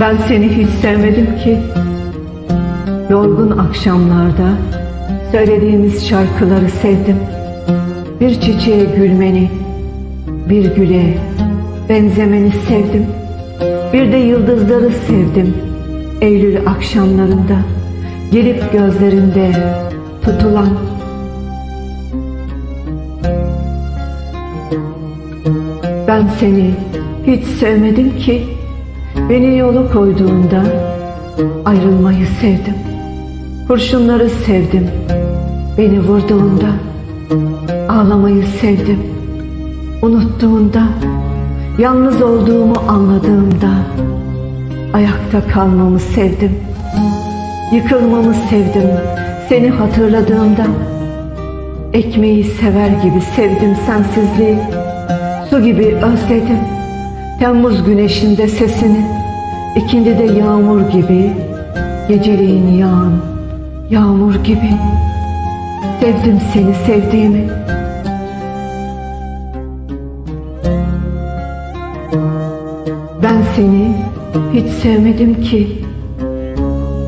Ben seni hiç sevmedim ki. Yorgun akşamlarda söylediğimiz şarkıları sevdim. Bir çiçeğe gülmeni, bir güle benzemeni sevdim. Bir de yıldızları sevdim. Eylül akşamlarında gelip gözlerinde tutulan Ben seni hiç sevmedim ki Beni yola koyduğunda ayrılmayı sevdim. Kurşunları sevdim. Beni vurduğunda ağlamayı sevdim. Unuttuğunda Yalnız olduğumu anladığımda Ayakta kalmamı sevdim. Yıkılmamı sevdim. Seni hatırladığımda Ekmeği sever gibi sevdim sensizliği. Su gibi özledim Temmuz güneşinde sesini İkindi de yağmur gibi Geceleyin yağan Yağmur gibi. Sevdim seni sevdiğimi. Ben seni hiç sevmedim ki.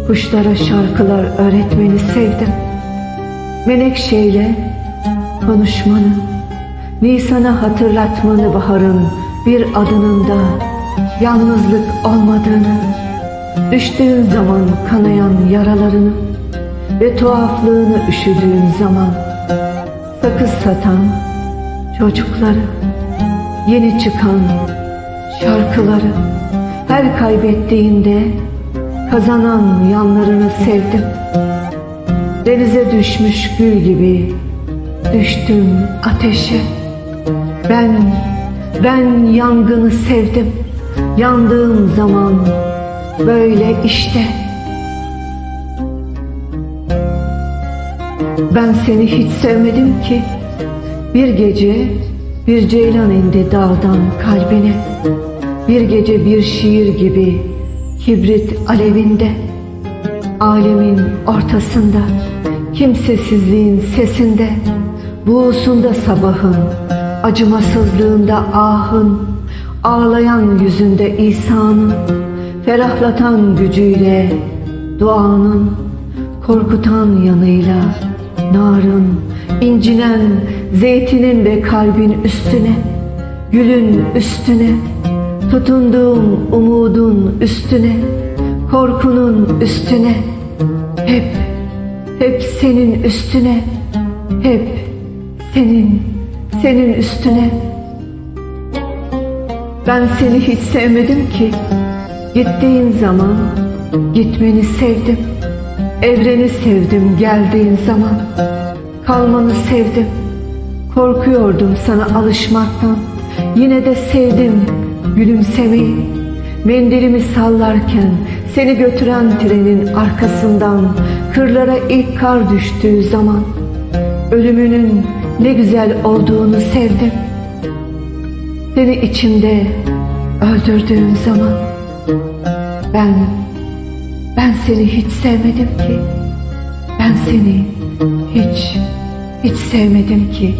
Kuşlara şarkılar öğretmeni sevdim. Menekşeyle konuşmanı Nisan'a hatırlatmanı baharın bir adının da yalnızlık olmadığını, düştüğün zaman kanayan yaralarını ve tuhaflığını üşüdüğün zaman sakız satan çocukları, yeni çıkan şarkıları, her kaybettiğinde kazanan yanlarını sevdim. Denize düşmüş gül gibi düştüm ateşe. Ben, ben yangını sevdim. Yandığım zaman böyle işte. Ben seni hiç sevmedim ki. Bir gece bir ceylan indi dağdan kalbine. Bir gece bir şiir gibi kibrit alevinde. Alemin ortasında, kimsesizliğin sesinde, buğusunda sabahın, acımasızlığında ahın, ağlayan yüzünde İsa'nın, ferahlatan gücüyle duanın, korkutan yanıyla narın, incinen zeytinin ve kalbin üstüne, gülün üstüne, tutunduğum umudun üstüne, korkunun üstüne, hep, hep senin üstüne, hep senin, senin üstüne. Ben seni hiç sevmedim ki, gittiğin zaman gitmeni sevdim. Evreni sevdim geldiğin zaman, kalmanı sevdim. Korkuyordum sana alışmaktan, yine de sevdim gülümsemeyi. Mendilimi sallarken seni götüren trenin arkasından kırlara ilk kar düştüğü zaman ölümünün ne güzel olduğunu sevdim. Seni içimde öldürdüğüm zaman ben ben seni hiç sevmedim ki. Ben seni hiç hiç sevmedim ki.